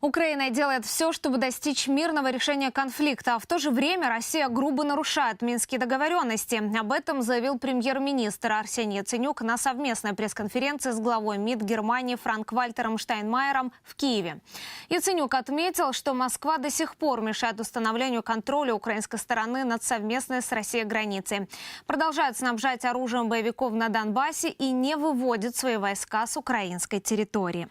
Украина делает все, чтобы достичь мирного решения конфликта, а в то же время Россия грубо нарушает минские договоренности. Об этом заявил премьер-министр Арсений Яценюк на совместной пресс-конференции с главой МИД Германии Франк Вальтером Штайнмайером в Киеве. Яценюк отметил, что Москва до сих пор мешает установлению контроля украинской стороны над совместной с Россией границей. Продолжает снабжать оружием боевиков на Донбассе и не выводит свои войска с украинской территории.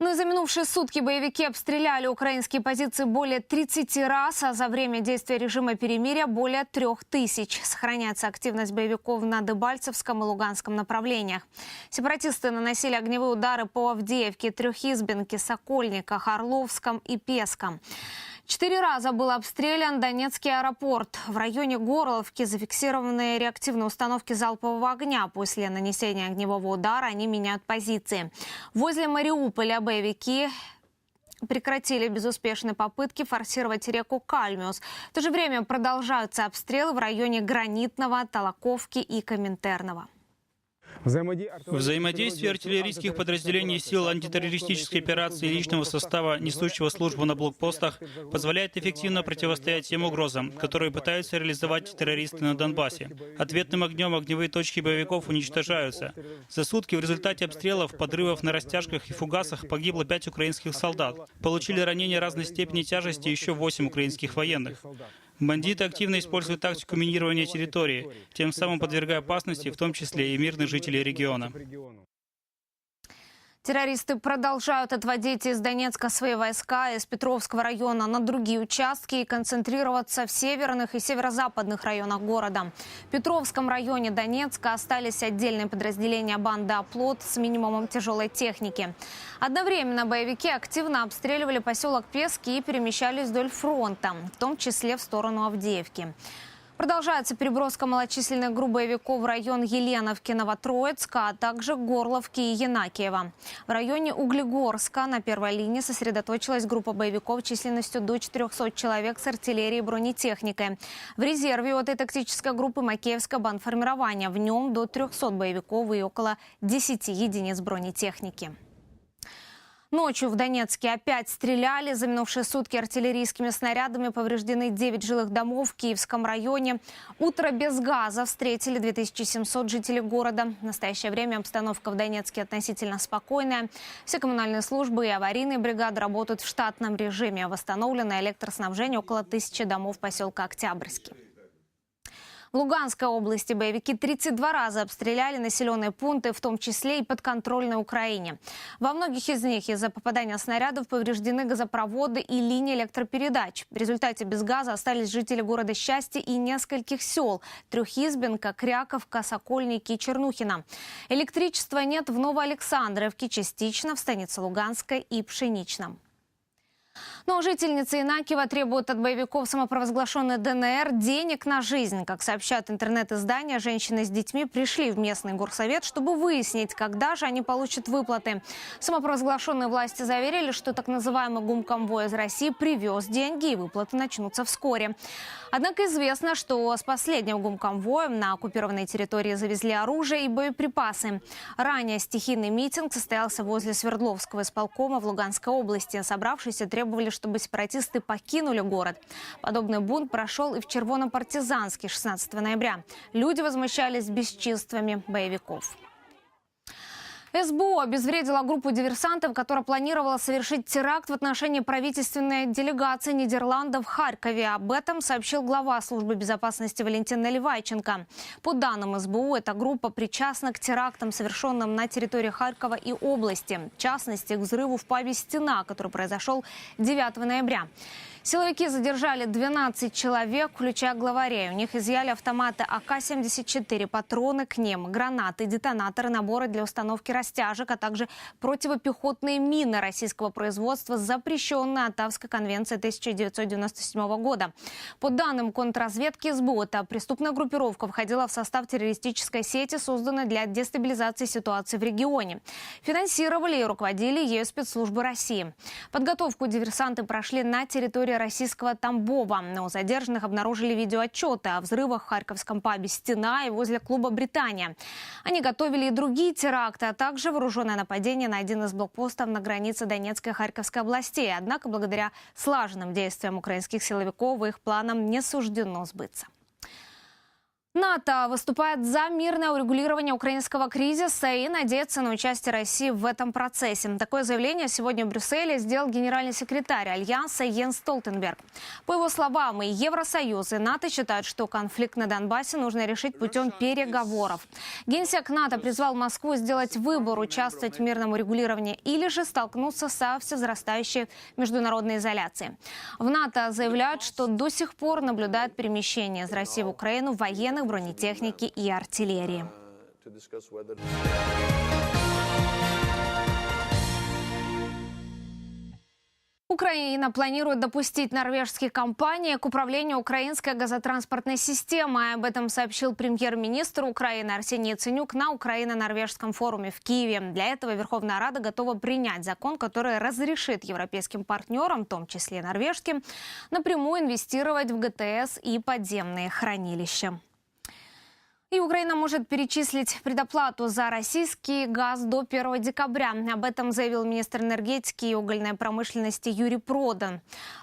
Ну и за минувшие сутки боевики обстреляли украинские позиции более 30 раз, а за время действия режима перемирия более трех тысяч. Сохраняется активность боевиков на Дебальцевском и Луганском направлениях. Сепаратисты наносили огневые удары по Авдеевке, Трехизбинке, Сокольниках, Орловском и Песком. Четыре раза был обстрелян Донецкий аэропорт. В районе Горловки зафиксированы реактивные установки залпового огня. После нанесения огневого удара они меняют позиции. Возле Мариуполя боевики прекратили безуспешные попытки форсировать реку Кальмиус. В то же время продолжаются обстрелы в районе Гранитного, Толоковки и Коминтерного. Взаимодействие артиллерийских подразделений сил антитеррористической операции и личного состава, несущего службу на блокпостах, позволяет эффективно противостоять тем угрозам, которые пытаются реализовать террористы на Донбассе. Ответным огнем огневые точки боевиков уничтожаются. За сутки в результате обстрелов, подрывов на растяжках и фугасах погибло пять украинских солдат. Получили ранения разной степени тяжести еще восемь украинских военных. Бандиты активно используют тактику минирования территории, тем самым подвергая опасности, в том числе и мирных жителей региона. Террористы продолжают отводить из Донецка свои войска из Петровского района на другие участки и концентрироваться в северных и северо-западных районах города. В Петровском районе Донецка остались отдельные подразделения банды «Оплот» с минимумом тяжелой техники. Одновременно боевики активно обстреливали поселок Пески и перемещались вдоль фронта, в том числе в сторону Авдеевки. Продолжается переброска малочисленных групп боевиков в район Еленовки, Новотроицка, а также Горловки и Янакиева. В районе Углегорска на первой линии сосредоточилась группа боевиков численностью до 400 человек с артиллерией и бронетехникой. В резерве у этой тактической группы Макеевское бандформирование. В нем до 300 боевиков и около 10 единиц бронетехники. Ночью в Донецке опять стреляли. За минувшие сутки артиллерийскими снарядами повреждены 9 жилых домов в Киевском районе. Утро без газа встретили 2700 жителей города. В настоящее время обстановка в Донецке относительно спокойная. Все коммунальные службы и аварийные бригады работают в штатном режиме. Восстановлено электроснабжение около тысячи домов поселка Октябрьский. В Луганской области боевики 32 раза обстреляли населенные пункты, в том числе и подконтрольной Украине. Во многих из них из-за попадания снарядов повреждены газопроводы и линии электропередач. В результате без газа остались жители города Счастья и нескольких сел – Трехизбенка, Кряковка, Сокольники и Чернухина. Электричества нет в Новоалександровке, частично в станице Луганской и Пшеничном. Но жительницы Инакива требуют от боевиков самопровозглашенной ДНР денег на жизнь. Как сообщают интернет-издания, женщины с детьми пришли в местный горсовет, чтобы выяснить, когда же они получат выплаты. Самопровозглашенные власти заверили, что так называемый гумконвой из России привез деньги и выплаты начнутся вскоре. Однако известно, что с последним гумконвоем на оккупированной территории завезли оружие и боеприпасы. Ранее стихийный митинг состоялся возле Свердловского исполкома в Луганской области. Собравшиеся требовали, чтобы сепаратисты покинули город. Подобный бунт прошел и в Червоно-Партизанске 16 ноября. Люди возмущались бесчинствами боевиков. СБУ обезвредила группу диверсантов, которая планировала совершить теракт в отношении правительственной делегации Нидерландов в Харькове. Об этом сообщил глава службы безопасности Валентин Наливайченко. По данным СБУ, эта группа причастна к терактам, совершенным на территории Харькова и области. В частности, к взрыву в пабе «Стена», который произошел 9 ноября. Силовики задержали 12 человек, включая главарей. У них изъяли автоматы АК-74, патроны к ним, гранаты, детонаторы, наборы для установки растяжек, а также противопехотные мины российского производства, запрещенные Оттавской конвенцией 1997 года. По данным контрразведки СБУ, эта преступная группировка входила в состав террористической сети, созданной для дестабилизации ситуации в регионе. Финансировали и руководили ею спецслужбы России. Подготовку диверсанты прошли на территории российского Тамбова. Но задержанных обнаружили видеоотчеты о взрывах в харьковском пабе «Стена» и возле клуба «Британия». Они готовили и другие теракты, а также вооруженное нападение на один из блокпостов на границе Донецкой и Харьковской областей. Однако благодаря слаженным действиям украинских силовиков их планам не суждено сбыться. НАТО выступает за мирное урегулирование украинского кризиса и надеется на участие России в этом процессе. Такое заявление сегодня в Брюсселе сделал генеральный секретарь Альянса Йен Столтенберг. По его словам, и Евросоюз, и НАТО считают, что конфликт на Донбассе нужно решить путем переговоров. Генсек НАТО призвал Москву сделать выбор, участвовать в мирном урегулировании или же столкнуться со всевозрастающей международной изоляцией. В НАТО заявляют, что до сих пор наблюдают перемещение из России в Украину военных бронетехники и артиллерии. Украина планирует допустить норвежские компании к управлению украинской газотранспортной системой. Об этом сообщил премьер-министр Украины Арсений Яценюк на Украино-норвежском форуме в Киеве. Для этого Верховная Рада готова принять закон, который разрешит европейским партнерам, в том числе норвежским, напрямую инвестировать в ГТС и подземные хранилища. И Украина может перечислить предоплату за российский газ до 1 декабря. Об этом заявил министр энергетики и угольной промышленности Юрий Продан.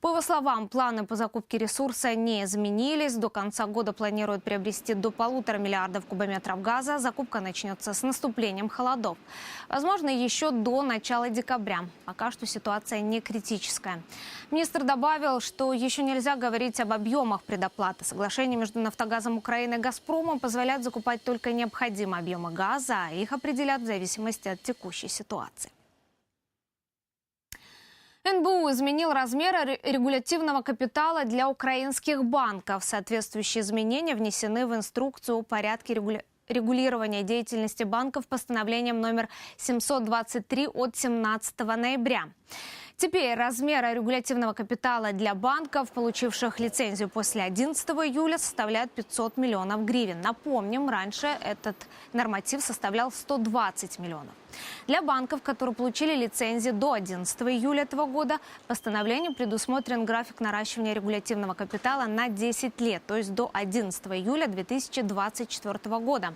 По его словам, планы по закупке ресурса не изменились. До конца года планируют приобрести до полутора миллиардов кубометров газа. Закупка начнется с наступлением холодов. Возможно, еще до начала декабря. Пока что ситуация не критическая. Министр добавил, что еще нельзя говорить об объемах предоплаты. Соглашение между «Нафтогазом Украины» и «Газпромом» позволяет закупать только необходимые объемы газа, а их определят в зависимости от текущей ситуации. НБУ изменил размеры ре- регулятивного капитала для украинских банков. Соответствующие изменения внесены в инструкцию о порядке регулирования деятельности банков постановлением номер 723 от 17 ноября. Теперь размеры регулятивного капитала для банков, получивших лицензию после 11 июля, составляют 500 миллионов гривен. Напомним, раньше этот норматив составлял 120 миллионов. Для банков, которые получили лицензии до 11 июля этого года, постановлением предусмотрен график наращивания регулятивного капитала на 10 лет, то есть до 11 июля 2024 года.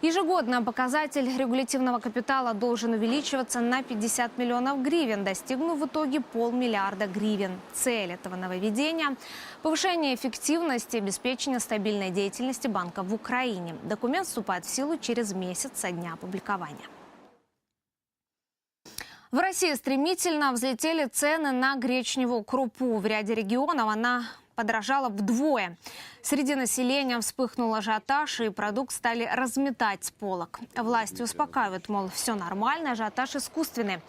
Ежегодно показатель регулятивного капитала должен увеличиваться на 50 миллионов гривен, достигнув в итоге полмиллиарда гривен. Цель этого нововведения – повышение эффективности и обеспечение стабильной деятельности банка в Украине. Документ вступает в силу через месяц со дня опубликования. В России стремительно взлетели цены на гречневую крупу. В ряде регионов она подорожала вдвое. Среди населения вспыхнул ажиотаж, и продукт стали разметать с полок. Власти успокаивают, мол, все нормально, ажиотаж искусственный.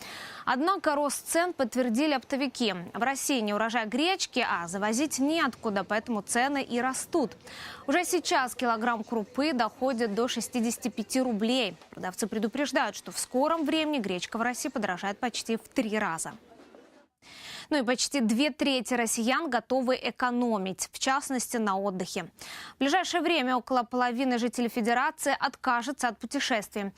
Однако рост цен подтвердили оптовики. В России не урожай гречки, а завозить неоткуда, поэтому цены и растут. Уже сейчас килограмм крупы доходит до 65 рублей. Продавцы предупреждают, что в скором времени гречка в России подорожает почти в три раза. Ну и почти две трети россиян готовы экономить, в частности, на отдыхе. В ближайшее время около половины жителей Федерации откажется от путешествий.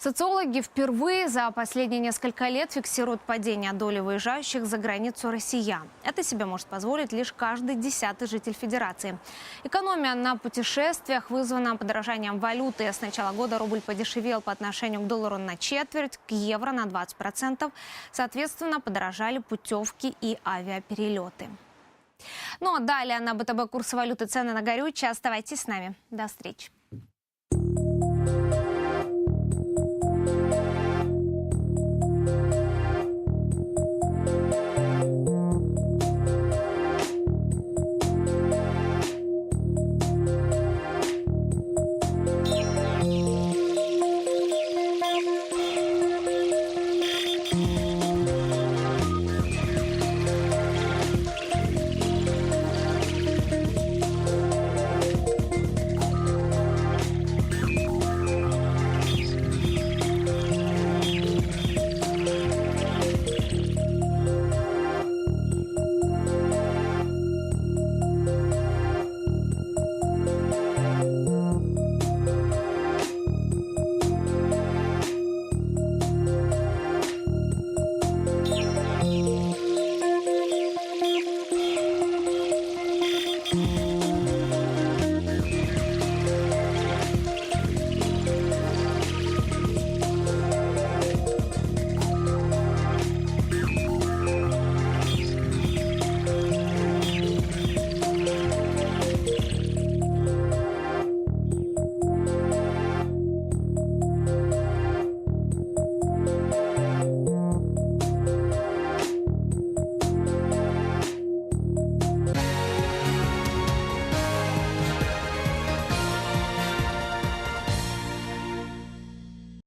Социологи впервые за последние несколько лет фиксируют падение доли выезжающих за границу россиян. Это себе может позволить лишь каждый десятый житель Федерации. Экономия на путешествиях вызвана подорожанием валюты. С начала года рубль подешевел по отношению к доллару на четверть, к евро на 20%. Соответственно, подорожали путевки и авиаперелеты. Ну а далее на БТБ курс валюты цены на горючее. Оставайтесь с нами. До встречи.